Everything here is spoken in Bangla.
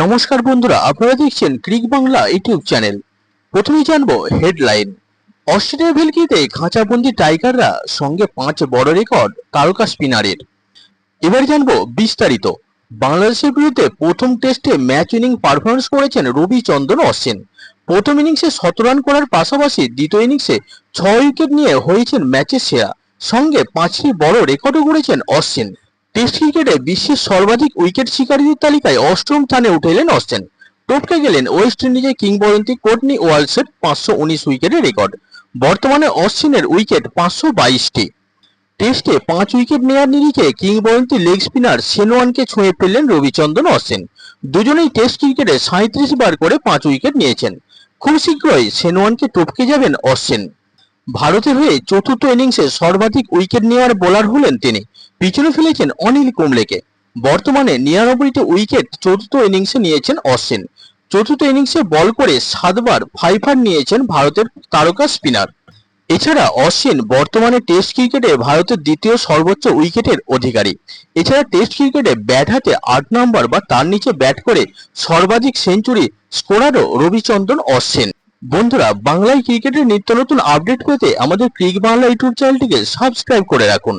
নমস্কার বন্ধুরা, আপনারা দেখছেন ক্রিক বাংলা ইউটিউব চ্যানেল। প্রথমেই জানব হেডলাইন। অস্ট্রেলিয়া ভেলকিতে খাঁচাবন্দি টাইগাররা সঙ্গে পাঁচ বড় রেকর্ড তারকা স্পিনারের। এবার জানব বিস্তারিত। বাংলাদেশের বিরুদ্ধে প্রথম টেস্টে ম্যাচ ইনিং পারফরমেন্স করেছেন রবিচন্দ্রন অশ্বিন। প্রথম ইনিংসে শত রান করার পাশাপাশি দ্বিতীয় ইনিংসে ছয় উইকেট নিয়ে হয়েছেন ম্যাচের সেরা। সঙ্গে পাঁচটি বড় রেকর্ডও করেছেন অশ্বিন। টেস্ট ক্রিকেটে বিশ্বের সর্বাধিক উইকেট শিকারীদের তালিকায় অষ্টম স্থানে উঠে এলেন অশ্বিন টপকে গেলেন ওয়েস্ট ইন্ডিজের কিংবদন্তি কোটনি ওয়ালসের পাঁচশো উনিশ উইকেটের রেকর্ড। বর্তমানে অশ্বিনের উইকেট পাঁচশো বাইশটি। টেস্টে পাঁচ উইকেট নেওয়ার নিরিখে কিংবদন্তি লেগ স্পিনার সেনোয়ানকে ছুঁয়ে ফেললেন রবিচন্দ্রন অশ্বিন দুজনেই টেস্ট ক্রিকেটে সাঁত্রিশ বার করে পাঁচ উইকেট নিয়েছেন। খুব শীঘ্রই সেনোয়ানকে টপকে যাবেন অশ্বিন ভারতের হয়ে চতুর্থ ইনিংসে সর্বাধিক উইকেট নেওয়ার বোলার হলেন তিনি। পিছনে ফেলেছেন অনিল কুম্বলেকে। বর্তমানে নিরানব্বইটি উইকেট চতুর্থ ইনিংসে নিয়েছেন অশ্বিন। চতুর্থ ইনিংসে বল করে সাতবার ফাইফার নিয়েছেন ভারতের তারকা স্পিনার। এছাড়া অশ্বিন বর্তমানে টেস্ট ক্রিকেটে ভারতের দ্বিতীয় সর্বোচ্চ উইকেটের অধিকারী। এছাড়া টেস্ট ক্রিকেটে ব্যাট হাতে আট নম্বর বা তার নিচে ব্যাট করে সর্বাধিক সেঞ্চুরি স্কোরারও রবিচন্দ্রন অশ্বিন। বন্ধুরা, বাংলায় ক্রিকেটের নিত্য নতুন আপডেট পেতে আমাদের ক্রিক বাংলা ইউটিউব চ্যানেলটিকে সাবস্ক্রাইব করে রাখুন।